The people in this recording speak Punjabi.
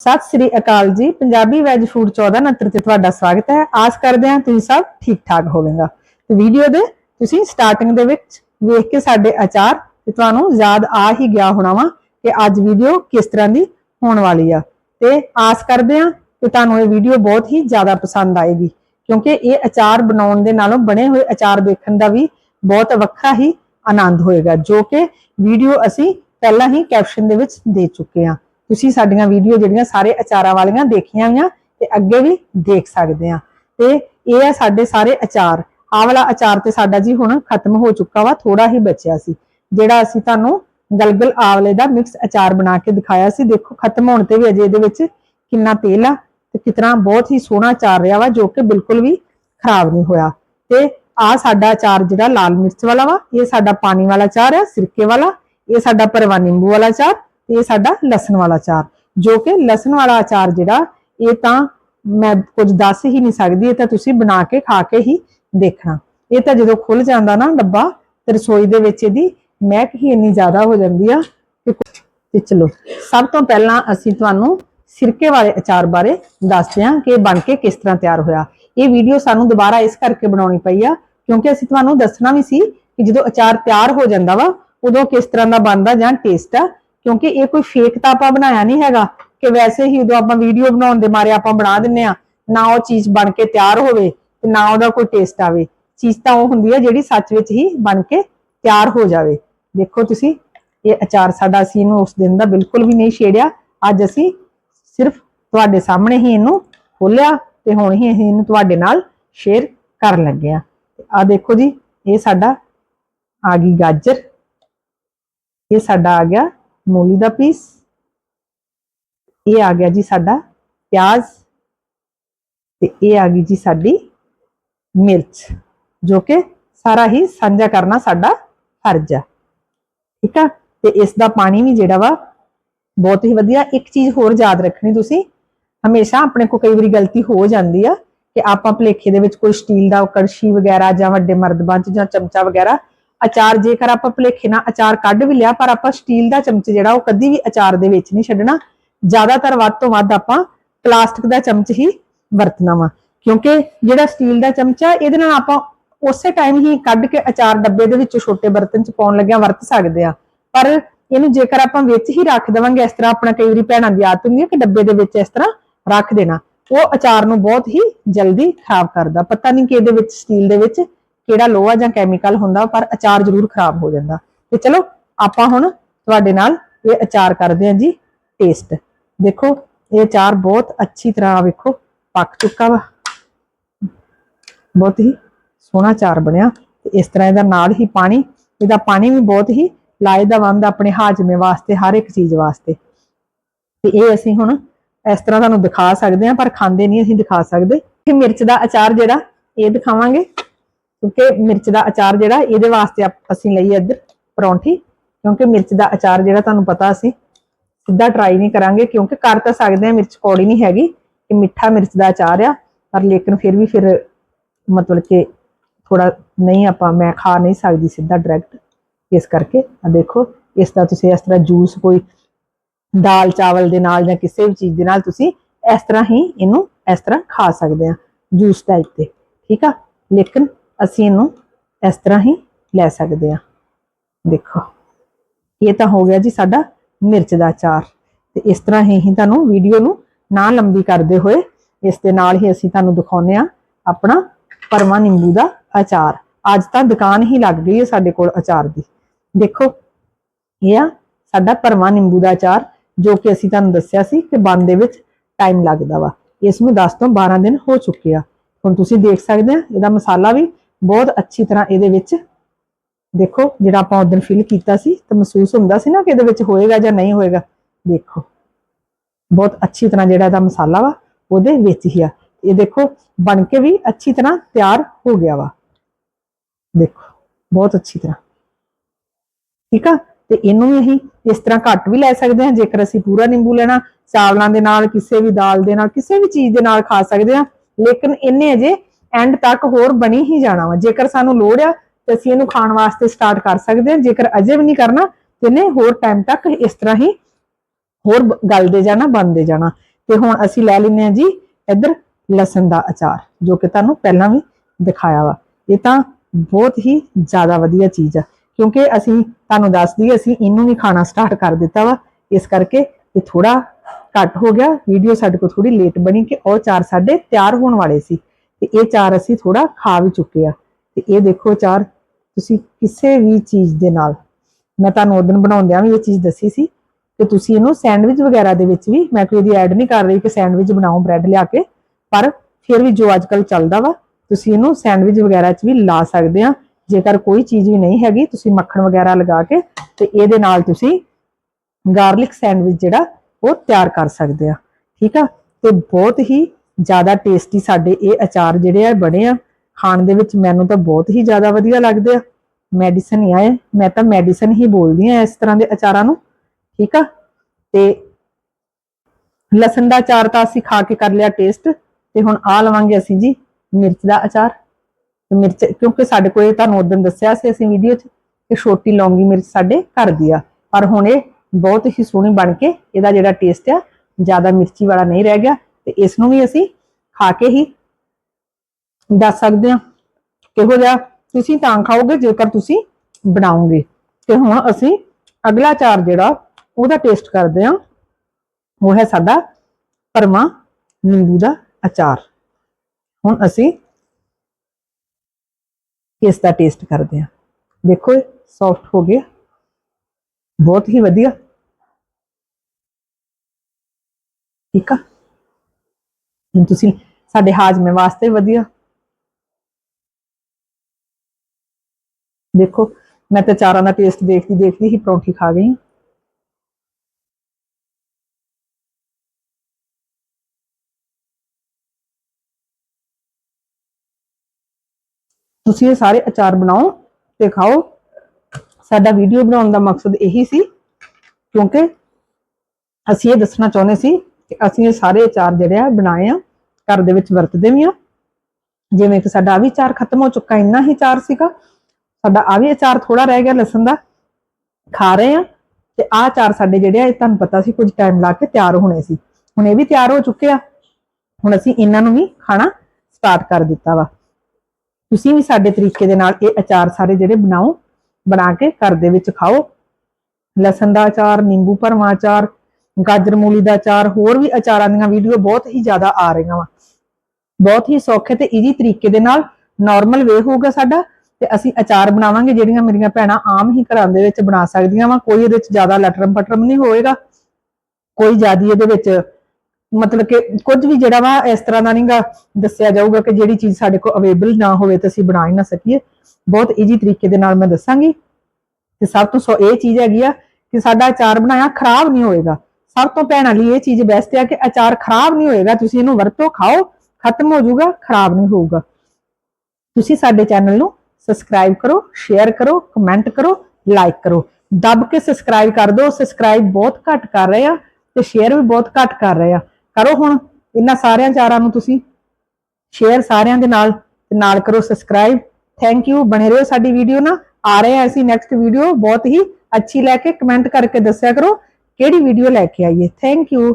ਸਤਿ ਸ੍ਰੀ ਅਕਾਲ ਜੀ। ਪੰਜਾਬੀ ਵੈਜ ਫੂਡ 14 ਨੰਤਰ ਤੇ ਤੁਹਾਡਾ ਸਵਾਗਤ ਹੈ। ਆਸ ਕਰਦੇ ਹਾਂ ਤੁਸੀਂ ਸਭ ਠੀਕ ਠਾਕ ਹੋਵੇਗਾ। ਤੇ ਵੀਡੀਓ ਦੇ ਤੁਸੀਂ ਸਟਾਰਟਿੰਗ ਦੇ ਵਿੱਚ ਵੇਖ ਕੇ ਸਾਡੇ ਅਚਾਰ ਤੇ ਤੁਹਾਨੂੰ ਯਾਦ ਆ ਹੀ ਗਿਆ ਹੋਣਾ ਵਾ ਕਿ ਅੱਜ ਵੀਡੀਓ ਕਿਸ ਤਰ੍ਹਾਂ ਦੀ ਹੋਣ ਵਾਲੀ ਆ। ਤੇ ਆਸ ਕਰਦੇ ਹਾਂ ਕਿ ਤੁਹਾਨੂੰ ਇਹ ਵੀਡੀਓ ਬਹੁਤ ਹੀ ਜ਼ਿਆਦਾ ਪਸੰਦ ਆਏਗੀ, ਕਿਉਂਕਿ ਇਹ ਅਚਾਰ ਬਣਾਉਣ ਦੇ ਨਾਲੋਂ ਬਣੇ ਹੋਏ ਅਚਾਰ ਦੇਖਣ ਦਾ ਵੀ ਬਹੁਤ ਵੱਖਰਾ ਹੀ ਆਨੰਦ ਹੋਏਗਾ, ਜੋ ਕਿ ਵੀਡੀਓ ਅਸੀਂ ਪਹਿਲਾਂ ਹੀ ਕੈਪਸ਼ਨ ਦੇ ਵਿੱਚ ਦੇ ਚੁੱਕੇ ਹਾਂ। ਤੁਸੀਂ ਸਾਡੀਆਂ ਵੀਡੀਓ ਜਿਹੜੀਆਂ ਸਾਰੇ ਅਚਾਰਾਂ ਵਾਲੀਆਂ ਦੇਖੀਆਂ ਹੋਈਆਂ ਤੇ ਅੱਗੇ ਵੀ ਦੇਖ ਸਕਦੇ ਆ ਤੇ ਇਹ ਆ ਸਾਡੇ ਸਾਰੇ ਅਚਾਰ ਆਹ ਵਾਲਾ ਅਚਾਰ ਤੇ ਸਾਡਾ ਜੀ ਹੁਣ ਖਤਮ ਹੋ ਚੁੱਕਾ ਵਾ ਥੋੜਾ ਹੀ ਬਚਿਆ ਸੀ। ਜਿਹੜਾ ਅਸੀਂ ਤੁਹਾਨੂੰ ਗਲਗਲ ਆਵਲੇ ਦਾ ਮਿਕਸ ਅਚਾਰ ਬਣਾ ਕੇ ਦਿਖਾਇਆ ਸੀ, ਦੇਖੋ ਖਤਮ ਹੋਣ ਤੇ ਵੀ ਅਜੇ ਇਹਦੇ ਵਿੱਚ ਕਿੰਨਾ ਤੇਲ ਆ ਤੇ ਕਿਤਨਾ ਬਹੁਤ ਹੀ ਸੋਹਣਾ ਅਚਾਰ ਰਿਹਾ ਵਾ, ਜੋ ਕਿ ਬਿਲਕੁਲ ਵੀ ਖਰਾਬ ਨਹੀਂ ਹੋਇਆ। ਤੇ ਆ ਸਾਡਾ ਅਚਾਰ ਜਿਹੜਾ ਲਾਲ ਮਿਰਚ ਵਾਲਾ ਵਾ, ਇਹ ਸਾਡਾ ਪਾਣੀ ਵਾਲਾ ਅਚਾਰ ਆ, ਸਿਰਕੇ ਵਾਲਾ, ਇਹ ਸਾਡਾ ਪਰਵਾ ਨਿੰਬੂ ਵਾਲਾ ਅਚਾਰ ਤੇ ਇਹ ਸਾਡਾ ਲਸਣ ਵਾਲਾ ਅਚਾਰ, ਜੋ ਕਿ ਲਸਣ ਵਾਲਾ ਅਚਾਰ ਜਿਹੜਾ, ਇਹ ਤਾਂ ਮੈਂ ਕੁਝ ਦੱਸ ਹੀ ਨਹੀਂ ਸਕਦੀ, ਇਹ ਤਾਂ ਤੁਸੀਂ ਬਣਾ ਕੇ, ਖਾ ਕੇ ਹੀ ਦੇਖਣਾ। ਇਹ ਤਾਂ ਜਦੋਂ ਖੁੱਲ ਜਾਂਦਾ ਨਾ ਡੱਬਾ, ਤੇ ਰਸੋਈ ਦੇ ਵਿੱਚ ਇਹਦੀ ਮਹਿਕ ਹੀ ਇੰਨੀ ਜ਼ਿਆਦਾ ਹੋ ਜਾਂਦੀ ਆ ਕਿ ਤੇ ਚਲੋ, ਸਭ ਤੋਂ ਪਹਿਲਾਂ ਅਸੀਂ ਤੁਹਾਨੂੰ ਸਿਰਕੇ ਵਾਲੇ ਅਚਾਰ ਬਾਰੇ ਦੱਸਦੇ ਹਾਂ ਕਿ ਇਹ ਬਣ ਕੇ ਕਿਸ ਤਰ੍ਹਾਂ ਤਿਆਰ ਹੋਇਆ। ਇਹ ਵੀਡੀਓ ਸਾਨੂੰ ਦੁਬਾਰਾ ਇਸ ਕਰਕੇ ਬਣਾਉਣੀ ਪਈ ਆ, ਕਿਉਂਕਿ ਅਸੀਂ ਤੁਹਾਨੂੰ ਦੱਸਣਾ ਵੀ ਸੀ ਕਿ ਜਦੋਂ ਅਚਾਰ ਤਿਆਰ ਹੋ ਜਾਂਦਾ ਵਾ, ਉਦੋਂ ਕਿਸ ਤਰ੍ਹਾਂ ਦਾ ਬਣਦਾ ਜਾਂ ਟੇਸਟ ਆ ਕਿਉਂਕਿ ਇਹ ਕੋਈ ਫੇਕ ਤਾਂ ਆਪਾਂ ਬਣਾਇਆ ਨਹੀਂ ਹੈਗਾ ਕਿ ਵੈਸੇ ਹੀ ਉਦੋਂ ਆਪਾਂ ਵੀਡੀਓ ਬਣਾਉਣ ਦੇ ਮਾਰੇ ਆਪਾਂ ਬਣਾ ਦਿੰਨੇ ਆ, ਨਾ ਉਹ ਚੀਜ਼ ਬਣ ਕੇ ਤਿਆਰ ਹੋਵੇ ਤੇ ਨਾ ਉਹਦਾ ਕੋਈ ਟੇਸਟ ਆਵੇ। ਚੀਜ਼ ਤਾਂ ਉਹ ਹੁੰਦੀ ਹੈ ਜਿਹੜੀ ਸੱਚ ਵਿੱਚ ਹੀ ਬਣ ਕੇ ਤਿਆਰ ਹੋ ਜਾਵੇ। ਦੇਖੋ ਤੁਸੀਂ, ਇਹ ਅਚਾਰ ਸਾਡਾ ਅਸੀਂ ਇਹਨੂੰ ਉਸ ਦਿਨ ਦਾ ਬਿਲਕੁਲ ਵੀ ਨਹੀਂ ਛੇੜਿਆ। ਅੱਜ ਅਸੀਂ ਸਿਰਫ ਤੁਹਾਡੇ ਸਾਹਮਣੇ ਹੀ ਇਹਨੂੰ ਖੋਲਿਆ ਤੇ ਹੁਣ ਹੀ ਅਸੀਂ ਇਹਨੂੰ ਤੁਹਾਡੇ ਨਾਲ ਸ਼ੇਅਰ ਕਰਨ ਲੱਗੇ ਆ। ਆ ਦੇਖੋ ਜੀ, ਇਹ ਸਾਡਾ ਆ ਗਈ ਗਾਜਰ। ਇਹ ਸਾਡਾ ਆ ਗਿਆ ਮੂਲੀ ਦਾ ਪੀਸ। ਇਹ ਆ ਗਿਆ ਜੀ ਸਾਡਾ ਪਿਆਜ਼ ਤੇ ਇਹ ਆ ਗਈ ਜੀ ਸਾਡੀ ਮਿਰਚ, ਜੋ ਕਿ ਸਾਰਾ ਹੀ ਸਾਂਝਾ ਕਰਨਾ ਸਾਡਾ ਫਰਜ਼ ਆ। ਠੀਕ ਆ? ਤੇ ਇਸ ਦਾ ਪਾਣੀ ਵੀ ਜਿਹੜਾ ਵਾ, ਬਹੁਤ ਹੀ ਵਧੀਆ। ਇੱਕ ਚੀਜ਼ ਹੋਰ ਯਾਦ ਰੱਖਣੀ ਤੁਸੀਂ, ਹਮੇਸ਼ਾ ਆਪਣੇ ਕੋ ਕਈ ਵਾਰੀ ਗਲਤੀ ਹੋ ਜਾਂਦੀ ਆ ਕਿ ਆਪਾਂ ਭਲੇਖੇ ਦੇ ਵਿੱਚ ਕੋਈ ਸਟੀਲ ਦਾ ਕੜਛੀ ਵਗੈਰਾ ਜਾਂ ਵੱਡੇ ਮਰਦਬਾਂ ਚ ਜਾਂ ਚਮਚਾ ਵਗੈਰਾ ਅਚਾਰ ਜੇਕਰ ਆਪਾਂ ਭਲੇਖੇ ਨਾਲ ਅਚਾਰ ਕੱਢ ਵੀ ਲਿਆ, ਪਰ ਆਪਾਂ ਸਟੀਲ ਦਾ ਚਮਚ ਜਿਹੜਾ ਉਹ ਕਦੀ ਵੀ ਅਚਾਰ ਦੇ ਵਿੱਚ ਨਹੀਂ ਛੱਡਣਾ। ਜ਼ਿਆਦਾਤਰ ਵੱਧ ਤੋਂ ਵੱਧ ਆਪਾਂ ਪਲਾਸਟਿਕ ਦਾ ਚਮਚ ਹੀ ਵਰਤਣਾ ਵਾ। ਕਿਉਂਕਿ ਜਿਹੜਾ ਸਟੀਲ ਦਾ ਚਮਚਾ ਇਹਦੇ ਨਾਲ ਆਪਾਂ ਉਸੇ ਟਾਈਮ ਹੀ ਕੱਢ ਕੇ ਅਚਾਰ ਡੱਬੇ ਦੇ ਵਿੱਚ ਛੋਟੇ ਬਰਤਨ ਚ ਪਾਉਣ ਲੱਗਿਆ ਵਰਤ ਸਕਦੇ ਆ। ਪਰ ਇਹਨੂੰ ਜੇਕਰ ਆਪਾਂ ਵਿੱਚ ਹੀ ਰੱਖ ਦੇਵਾਂਗੇ, ਇਸ ਤਰ੍ਹਾਂ ਆਪਣਾ ਕਈ ਵਾਰੀ ਭੈਣਾਂ ਦੀ ਆਦਤ ਹੁੰਦੀ ਹੈ ਕਿ ਡੱਬੇ ਦੇ ਵਿੱਚ ਇਸ ਤਰ੍ਹਾਂ ਰੱਖ ਦੇਣਾ। ਉਹ ਅਚਾਰ ਨੂੰ ਬਹੁਤ ਹੀ ਜਲਦੀ ਖਰਾਬ ਕਰਦਾ। ਪਤਾ ਨਹੀਂ ਕਿ ਇਹਦੇ ਵਿੱਚ ਸਟੀਲ ਦੇ ਵਿੱਚ ਕਿਹੜਾ ਲੋਹਾ ਜਾਂ ਕੈਮੀਕਲ ਹੁੰਦਾ, ਪਰ ਅਚਾਰ ਜ਼ਰੂਰ ਖਰਾਬ ਹੋ ਜਾਂਦਾ। ਤੇ ਚਲੋ, ਆਪਾਂ ਹੁਣ ਤੁਹਾਡੇ ਨਾਲ ਇਹ ਅਚਾਰ ਕਰਦੇ ਹਾਂ ਜੀ ਟੇਸਟ ਦੇਖੋ, ਇਹ ਅਚਾਰ ਬਹੁਤ ਅੱਛੀ ਤਰ੍ਹਾਂ ਵੇਖੋ, ਪੱਕ ਚੁੱਕਾ ਵਾ। ਬਹੁਤ ਹੀ ਸੋਹਣਾ ਅਚਾਰ ਬਣਿਆ। ਤੇ ਇਸ ਤਰ੍ਹਾਂ ਇਹਦਾ ਨਾਲ ਹੀ ਪਾਣੀ, ਇਹਦਾ ਪਾਣੀ ਵੀ ਬਹੁਤ ਹੀ ਲਾਇਦਾਵੰਦ ਆਪਣੇ ਹਾਜ਼ਮੇ ਵਾਸਤੇ, ਹਰ ਇੱਕ ਚੀਜ਼ ਵਾਸਤੇ। ਤੇ ਇਹ ਅਸੀਂ ਹੁਣ ਇਸ ਤਰ੍ਹਾਂ ਤੁਹਾਨੂੰ ਦਿਖਾ ਸਕਦੇ ਹਾਂ, ਪਰ ਖਾਂਦੇ ਨਹੀਂ ਅਸੀਂ ਦਿਖਾ ਸਕਦੇ। ਕਿ ਮਿਰਚ ਦਾ ਅਚਾਰ ਜਿਹੜਾ, ਇਹ ਦਿਖਾਵਾਂਗੇ। ਕਿਉਂਕਿ ਮਿਰਚ ਦਾ ਅਚਾਰ ਜਿਹੜਾ, ਇਹਦੇ ਵਾਸਤੇ ਆਪ- ਅਸੀਂ ਲਈ ਇੱਧਰ ਪਰੌਂਠੀ, ਕਿਉਂਕਿ ਮਿਰਚ ਦਾ ਅਚਾਰ ਜਿਹੜਾ ਤੁਹਾਨੂੰ ਪਤਾ ਅਸੀਂ ਸਿੱਧਾ ਟਰਾਈ ਨਹੀਂ ਕਰਾਂਗੇ, ਕਿਉਂਕਿ ਕਰ ਤਾਂ ਸਕਦੇ ਹਾਂ ਮਿਰਚ ਕੌੜੀ ਨਹੀਂ ਹੈਗੀ ਕਿ ਮਿੱਠਾ ਮਿਰਚ ਦਾ ਅਚਾਰ ਆ, ਪਰ ਲੇਕਿਨ ਫਿਰ ਵੀ ਫਿਰ ਮਤਲਬ ਕਿ ਥੋੜਾ ਨਹੀਂ ਆਪਾਂ, ਮੈਂ ਖਾ ਨਹੀਂ ਸਕਦੀ ਸਿੱਧਾ ਡਾਇਰੈਕਟ ਇਸ ਕਰਕੇ। ਆ ਦੇਖੋ, ਇਸ ਦਾ ਤੁਸੀਂ ਇਸ ਤਰ੍ਹਾਂ ਜੂਸ ਕੋਈ ਦਾਲ ਚਾਵਲ ਦੇ ਨਾਲ ਜਾਂ ਕਿਸੇ ਵੀ ਚੀਜ਼ ਦੇ ਨਾਲ ਤੁਸੀਂ ਇਸ ਤਰ੍ਹਾਂ ਹੀ ਇਹਨੂੰ ਇਸ ਤਰ੍ਹਾਂ ਖਾ ਸਕਦੇ ਆ ਜੂਸ ਟਾਈਪ ਤੇ। ਠੀਕ ਆ? ਲੇਕਿਨ ਅਸੀਂ ਇਹਨੂੰ ਇਸ ਤਰ੍ਹਾਂ ਹੀ ਲੈ ਸਕਦੇ ਆ ਦੇਖੋ, ਇਹ ਤਾਂ ਹੋ ਗਿਆ ਜੀ ਸਾਡਾ ਮਿਰਚ ਦਾ ਅਚਾਰ। ਤੇ ਇਸ ਤਰ੍ਹਾਂ ਹੀ ਹੀ ਤੁਹਾਨੂੰ ਵੀਡੀਓ ਨੂੰ ਨਾ ਲੰਬੀ ਕਰਦੇ ਹੋਏ ਇਸ ਦੇ ਨਾਲ ਹੀ ਅਸੀਂ ਤੁਹਾਨੂੰ ਦਿਖਾਉਨੇ ਆ ਆਪਣਾ ਪਰਮਾ ਨਿੰਬੂ ਦਾ ਅਚਾਰ। ਅੱਜ ਤਾਂ ਦੁਕਾਨ ਹੀ ਲੱਗ ਗਈ ਹੈ ਸਾਡੇ ਕੋਲ ਅਚਾਰ ਦੀ। ਦੇਖੋ, ਇਹ ਆ ਸਾਡਾ ਪਰਮਾ ਨਿੰਬੂ ਦਾ ਅਚਾਰ, ਜੋ ਕਿ ਅਸੀਂ ਤੁਹਾਨੂੰ ਦੱਸਿਆ ਸੀ ਕਿ ਬੰਦ ਦੇ ਵਿੱਚ ਟਾਈਮ ਲੱਗਦਾ ਵਾ। ਇਸ ਨੂੰ 10 ਤੋਂ 12 ਦਿਨ ਹੋ ਚੁੱਕੇ ਆ। ਹੁਣ ਤੁਸੀਂ ਦੇਖ ਸਕਦੇ ਆ, ਇਹਦਾ ਮਸਾਲਾ ਵੀ ਬਹੁਤ ਅੱਛੀ ਤਰ੍ਹਾਂ ਇਹਦੇ ਵਿੱਚ ਦੇਖੋ ਜਿਹੜਾ ਆਪਾਂ ਉਦੋਂ ਫਿਲ ਕੀਤਾ ਸੀ ਤਾਂ ਮਹਿਸੂਸ ਹੁੰਦਾ ਸੀ ਨਾ ਕਿ ਇਹਦੇ ਵਿੱਚ ਹੋਏਗਾ ਜਾਂ ਨਹੀਂ ਹੋਏਗਾ। ਦੇਖੋ, ਬਹੁਤ ਅੱਛੀ ਤਰ੍ਹਾਂ ਜਿਹੜਾ ਇਹਦਾ ਮਸਾਲਾ ਵਾ, ਉਹਦੇ ਵਿੱਚ ਹੀ ਆ। ਇਹ ਦੇਖੋ, ਬਣ ਕੇ ਵੀ ਅੱਛੀ ਤਰ੍ਹਾਂ ਤਿਆਰ ਹੋ ਗਿਆ ਵਾ। ਦੇਖੋ, ਬਹੁਤ ਅੱਛੀ ਤਰ੍ਹਾਂ। ਠੀਕ ਆ? ਤੇ ਇਹਨੂੰ ਵੀ ਅਸੀਂ ਇਸ ਤਰ੍ਹਾਂ ਘੱਟ ਵੀ ਲੈ ਸਕਦੇ ਹਾਂ, ਜੇਕਰ ਅਸੀਂ ਪੂਰਾ ਨਿੰਬੂ ਲੈਣਾ, ਚਾਵਲਾਂ ਦੇ ਨਾਲ, ਕਿਸੇ ਵੀ ਦਾਲ ਦੇ ਨਾਲ, ਕਿਸੇ ਵੀ ਚੀਜ਼ ਦੇ ਨਾਲ ਖਾ ਸਕਦੇ ਹਾਂ। ਲੇਕਿਨ ਇਹਨੇ ਅਜੇ ਐਂਡ ਤੱਕ ਹੋਰ ਬਣੀ ਹੀ ਜਾਣਾ ਵਾ। ਜੇਕਰ ਸਾਨੂੰ ਲੋੜ ਆ ਤੇ ਅਸੀਂ ਇਹਨੂੰ ਖਾਣ ਵਾਸਤੇ ਸਟਾਰਟ ਕਰ ਸਕਦੇ ਹਾਂ। ਜੇਕਰ ਅਜੇ ਵੀ ਨਹੀਂ ਕਰਨਾ, ਤੇ ਇਹਨੇ ਹੋਰ ਟਾਈਮ ਤੱਕ ਇਸ ਤਰ੍ਹਾਂ ਹੀ ਹੋਰ ਗਲਦੇ ਜਾਣਾ, ਬਣਦੇ ਜਾਣਾ। ਤੇ ਹੁਣ ਅਸੀਂ ਲੈ ਲੈਂਦੇ ਹਾਂ ਜੀ ਇੱਧਰ ਲਸਣ ਦਾ ਅਚਾਰ, ਜੋ ਕਿ ਤੁਹਾਨੂੰ ਪਹਿਲਾਂ ਵੀ ਦਿਖਾਇਆ ਵਾ। ਇਹ ਤਾਂ ਬਹੁਤ ਹੀ ਜ਼ਿਆਦਾ ਵਧੀਆ ਚੀਜ਼ ਆ। ਕਿਉਂਕਿ ਅਸੀਂ, ਤੁਹਾਨੂੰ ਦੱਸ ਦਈਏ, ਅਸੀਂ ਇਹਨੂੰ ਵੀ ਖਾਣਾ ਸਟਾਰਟ ਕਰ ਦਿੱਤਾ ਵਾ। ਇਸ ਕਰਕੇ ਇਹ ਥੋੜਾ ਘੱਟ ਹੋ ਗਿਆ। ਵੀਡੀਓ ਸਾਡੇ ਕੋਲ ਥੋੜੀ ਲੇਟ ਬਣੀ ਕਿ ਉਹ ਚਾਰ ਸਾਡੇ ਤਿਆਰ ਹੋਣ ਵਾਲੇ ਸੀ। ਤੇ ਇਹ ਚਾਰ ਅਸੀਂ ਥੋੜਾ ਖਾ ਵੀ ਚੁੱਕੇ ਆ। ਤੇ ਇਹ ਦੇਖੋ ਚਾਰ, ਤੁਸੀਂ ਕਿਸੇ ਵੀ ਚੀਜ਼ ਦੇ ਨਾਲ, ਮੈਂ ਤੁਹਾਨੂੰ ਉਦੋਂ ਬਣਾਉਂਦਿਆਂ ਵੀ ਇਹ ਚੀਜ਼ ਦੱਸੀ ਸੀ ਕਿ ਤੁਸੀਂ ਇਹਨੂੰ ਸੈਂਡਵਿਚ ਵਗੈਰਾ ਦੇ ਵਿੱਚ ਵੀ, ਮੈਂ ਕੋਈ ਇਹਦੀ ਐਡ ਨਹੀਂ ਕਰ ਰਹੀ ਕਿ ਸੈਂਡਵਿਚ ਬਣਾਓ ਬ੍ਰੈਡ ਲਿਆ ਕੇ, ਪਰ ਫਿਰ ਵੀ ਜੋ ਅੱਜਕੱਲ ਚੱਲਦਾ ਵਾ, ਤੁਸੀਂ ਇਹਨੂੰ ਸੈਂਡਵਿਚ ਵਗੈਰਾ 'ਚ ਵੀ ਲਾ ਸਕਦੇ ਆ। ਜੇਕਰ ਕੋਈ ਚੀਜ਼ ਵੀ ਨਹੀਂ ਹੈਗੀ, ਤੁਸੀਂ ਮੱਖਣ ਵਗੈਰਾ ਲਗਾ ਕੇ ਤੇ ਇਹਦੇ ਨਾਲ ਤੁਸੀਂ ਗਾਰਲਿਕ ਸੈਂਡਵਿਚ ਜਿਹੜਾ ਉਹ ਤਿਆਰ ਕਰ ਸਕਦੇ ਆ। ਠੀਕ ਆ? ਤੇ ਬਹੁਤ ਹੀ ਜ਼ਿਆਦਾ ਟੇਸਟੀ ਸਾਡੇ ਇਹ ਅਚਾਰ ਜਿਹੜੇ ਆ ਬਣੇ ਆ, ਖਾਣ ਦੇ ਵਿੱਚ ਮੈਨੂੰ ਤਾਂ ਬਹੁਤ ਹੀ ਜ਼ਿਆਦਾ ਵਧੀਆ ਲੱਗਦੇ ਆ। ਮੈਡੀਸਨ ਹੀ ਆ ਮੈਂ ਤਾਂ ਮੈਡੀਸਨ ਹੀ ਬੋਲਦੀ ਆ ਇਸ ਤਰ੍ਹਾਂ ਦੇ ਅਚਾਰਾਂ ਨੂੰ। ਠੀਕ ਆ? ਤੇ ਲਸਣ ਦਾ ਅਚਾਰ ਤਾਂ ਅਸੀਂ ਖਾ ਕੇ ਕਰ ਲਿਆ ਟੇਸਟ ਤੇ ਹੁਣ ਆ ਲਵਾਂਗੇ ਅਸੀਂ ਜੀ ਮਿਰਚ ਦਾ ਅਚਾਰ। ਤੇ ਮਿਰਚ, ਕਿਉਂਕਿ ਸਾਡੇ ਕੋਲ ਤੁਹਾਨੂੰ ਉਦੋਂ ਦੱਸਿਆ ਸੀ ਅਸੀਂ ਵੀਡੀਓ 'ਚ ਕਿ ਛੋਟੀ ਲੌਂਗੀ ਮਿਰਚ ਸਾਡੇ ਘਰ ਦੀ ਆ। ਪਰ ਹੁਣ ਇਹ ਬਹੁਤ ਹੀ ਸੋਹਣੀ ਬਣ ਕੇ ਇਹਦਾ ਜਿਹੜਾ ਟੇਸਟ ਆ, ਜ਼ਿਆਦਾ ਮਿਰਚੀ ਵਾਲਾ ਨਹੀਂ ਰਹਿ ਗਿਆ। ਤੇ ਇਸ ਨੂੰ ਵੀ ਅਸੀਂ ਖਾ ਕੇ ਹੀ ਦੱਸ ਸਕਦੇ ਹਾਂ। ਕਿਹੋ ਜਿਹਾ ਤੁਸੀਂ ਤਾਂ ਖਾਓਗੇ, ਜੇਕਰ ਤੁਸੀਂ ਬਣਾਓਗੇ। ਤੇ ਹੁਣ ਅਸੀਂ ਅਗਲਾ ਚਾਰ ਜਿਹੜਾ, ਉਹਦਾ ਟੇਸਟ ਕਰਦੇ ਹਾਂ। ਉਹ ਹੈ ਸਾਡਾ ਪਰਮਾ ਨਿੰਬੂ ਦਾ ਅਚਾਰ। ਹੁਣ ਅਸੀਂ ਇਸ ਦਾ ਟੇਸਟ ਕਰਦੇ ਹਾਂ। ਦੇਖੋ ਇਹ ਸੌਫਟ ਹੋ ਗਿਆ। ਬਹੁਤ ਹੀ ਵਧੀਆ। ਠੀਕ ਆ? ਹੁਣ ਤੁਸੀਂ ਸਾਡੇ ਹਾਜ਼ਮੇ ਵਾਸਤੇ ਵਧੀਆ। ਦੇਖੋ, ਮੈਂ ਤਾਂ ਚਾਰਾਂ ਦਾ ਟੇਸਟ ਦੇਖਦੀ ਦੇਖਦੀ ਹੀ ਪਰੌਂਠੀ ਖਾ ਗਈ। ਹਾਂ। ਤੁਸੀਂ ਇਹ ਸਾਰੇ ਅਚਾਰ ਬਣਾਓ ਤੇ ਖਾਓ। ਸਾਡਾ ਵੀਡੀਓ ਬਣਾਉਣ ਦਾ ਮਕਸਦ ਇਹੀ ਸੀ, ਕਿਉਂਕਿ ਅਸੀਂ ਇਹ ਦੱਸਣਾ ਚਾਹੁੰਦੇ ਸੀ ਕਿ ਅਸੀਂ ਇਹ ਸਾਰੇ ਅਚਾਰ ਜਿਹੜੇ ਆ ਬਣਾਏ ਆ। ਘਰ ਦੇ ਵਿੱਚ ਵਰਤਦੇ ਵੀ ਆ ਜਿਵੇਂ ਕਿ ਸਾਡਾ ਆ ਵੀ ਅਚਾਰ ਖਤਮ ਹੋ ਚੁੱਕਾ, ਇੰਨਾ ਹੀ ਅਚਾਰ ਸੀਗਾ। ਸਾਡਾ ਆ ਵੀ ਅਚਾਰ ਥੋੜਾ ਰਹਿ ਗਿਆ ਲਸਣ ਦਾ। ਖਾ ਰਹੇ ਆ ਤੇ ਆਹ ਅਚਾਰ ਸਾਡੇ ਜਿਹੜੇ ਆ, ਇਹ ਤੁਹਾਨੂੰ ਪਤਾ ਸੀ ਕੁਝ ਟਾਈਮ ਲਾ ਕੇ ਤਿਆਰ ਹੋਣੇ ਸੀ। ਹੁਣ ਇਹ ਵੀ ਤਿਆਰ ਹੋ ਚੁੱਕੇ ਆ। ਹੁਣ ਅਸੀਂ ਇਹਨਾਂ ਨੂੰ ਵੀ ਖਾਣਾ ਸਟਾਰਟ ਕਰ ਦਿੱਤਾ ਵਾ। ਤੁਸੀਂ ਵੀ ਸਾਡੇ ਤਰੀਕੇ ਦੇ ਨਾਲ ਇਹ ਅਚਾਰ ਸਾਰੇ ਜਿਹੜੇ ਬਣਾਓ, ਬਣਾ ਕੇ ਘਰ ਦੇ ਵਿੱਚ ਖਾਓ। ਲਸਣ ਦਾ ਅਚਾਰ, ਨਿੰਬੂ ਭਰਵਾਂ ਅਚਾਰ ਗਾਜਰ ਮੂਲੀ ਦਾ ਅਚਾਰ, ਹੋਰ ਵੀ ਅਚਾਰਾਂ ਦੀਆਂ ਵੀਡੀਓ ਬਹੁਤ ਹੀ ਜ਼ਿਆਦਾ ਆ ਰਹੀਆਂ ਵਾ। ਬਹੁਤ ਹੀ ਸੌਖੇ ਤੇ ਈਜ਼ੀ ਤਰੀਕੇ ਦੇ ਨਾਲ ਨਾਰਮਲ ਵੇ ਹੋਊਗਾ ਸਾਡਾ ਤੇ ਅਸੀਂ ਅਚਾਰ ਬਣਾਵਾਂਗੇ ਜਿਹੜੀਆਂ ਮੇਰੀਆਂ ਭੈਣਾਂ ਆਮ ਹੀ ਘਰਾਂ ਦੇ ਵਿੱਚ ਬਣਾ ਸਕਦੀਆਂ ਵਾ। ਕੋਈ ਇਹਦੇ ਵਿੱਚ ਜ਼ਿਆਦਾ ਲਟਰਮ ਪਟਰਮ ਨਹੀਂ ਹੋਏਗਾ। ਕੋਈ ਜ਼ਿਆਦੀ ਇਹਦੇ ਵਿੱਚ ਮਤਲਬ ਕਿ ਕੁਝ ਵੀ ਜਿਹੜਾ ਵਾ ਇਸ ਤਰ੍ਹਾਂ ਦਾ ਨਹੀਂਗਾ ਦੱਸਿਆ ਜਾਊਗਾ ਕਿ ਜਿਹੜੀ ਚੀਜ਼ ਸਾਡੇ ਕੋਲ ਅਵੇਲੇਬਲ ਨਾ ਹੋਵੇ ਤੇ ਅਸੀਂ ਬਣਾ ਹੀ ਨਾ ਸਕੀਏ। ਬਹੁਤ ਈਜ਼ੀ ਤਰੀਕੇ ਦੇ ਨਾਲ ਮੈਂ ਦੱਸਾਂਗੀ। ਤੇ ਸਭ ਤੋਂ ਸੋ ਇਹ ਚੀਜ਼ ਹੈਗੀ ਆ ਕਿ ਸਾਡਾ ਅਚਾਰ ਬਣਾਇਆ ਖਰਾਬ ਨਹੀਂ ਹੋਏਗਾ। ਸਭ ਤੋਂ ਭੈਣਾਂ ਲਈ ਇਹ ਚੀਜ਼ ਬੈਸਟ ਹੈ ਕਿ ਅਚਾਰ ਖਰਾਬ ਨਹੀਂ ਹੋਏਗਾ, ਤੁਸੀਂ ਇਹਨੂੰ ਵਰਤੋ, ਖਾਓ, ਖਤਮ ਹੋ ਜਾਊਗਾ, ਖਰਾਬ ਨਹੀਂ ਹੋਊਗਾ। ਤੁਸੀਂ ਸਾਡੇ ਚੈਨਲ ਨੂੰ ਸਬਸਕ੍ਰਾਈਬ ਕਰੋ ਸ਼ੇਅਰ ਕਰੋ ਕਮੈਂਟ ਕਰੋ ਲਾਈਕ ਕਰੋ। ਦੱਬ ਕੇ ਸਬਸਕ੍ਰਾਈਬ ਕਰ ਦਿਓ ਸਬਸਕ੍ਰਾਈਬ ਬਹੁਤ ਘੱਟ ਕਰ ਰਹੇ ਆ ਤੇ ਸ਼ੇਅਰ ਵੀ ਬਹੁਤ ਘੱਟ ਕਰ ਰਹੇ ਆ। ਕਰੋ ਹੁਣ ਇਹਨਾਂ ਸਾਰਿਆਂ ਚਾਰਾਂ ਨੂੰ ਤੁਸੀਂ ਸ਼ੇਅਰ ਸਾਰਿਆਂ ਦੇ ਨਾਲ ਤੇ ਨਾਲ ਕਰੋ ਸਬਸਕ੍ਰਾਈਬ ਥੈਂਕ ਯੂ ਬਣੇ ਰਹੋ ਸਾਡੀ ਵੀਡੀਓ ਨਾਲ। ਆ ਰਹੇ ਆ ਅਸੀਂ ਨੈਕਸਟ ਵੀਡੀਓ ਬਹੁਤ ਹੀ ਅੱਛੀ ਲੈ ਕੇ ਕਮੈਂਟ ਕਰਕੇ ਦੱਸਿਆ ਕਰੋ। ਕਿਹੜੀ ਵੀਡੀਓ ਲੈ ਕੇ ਆਈਏ? Thank you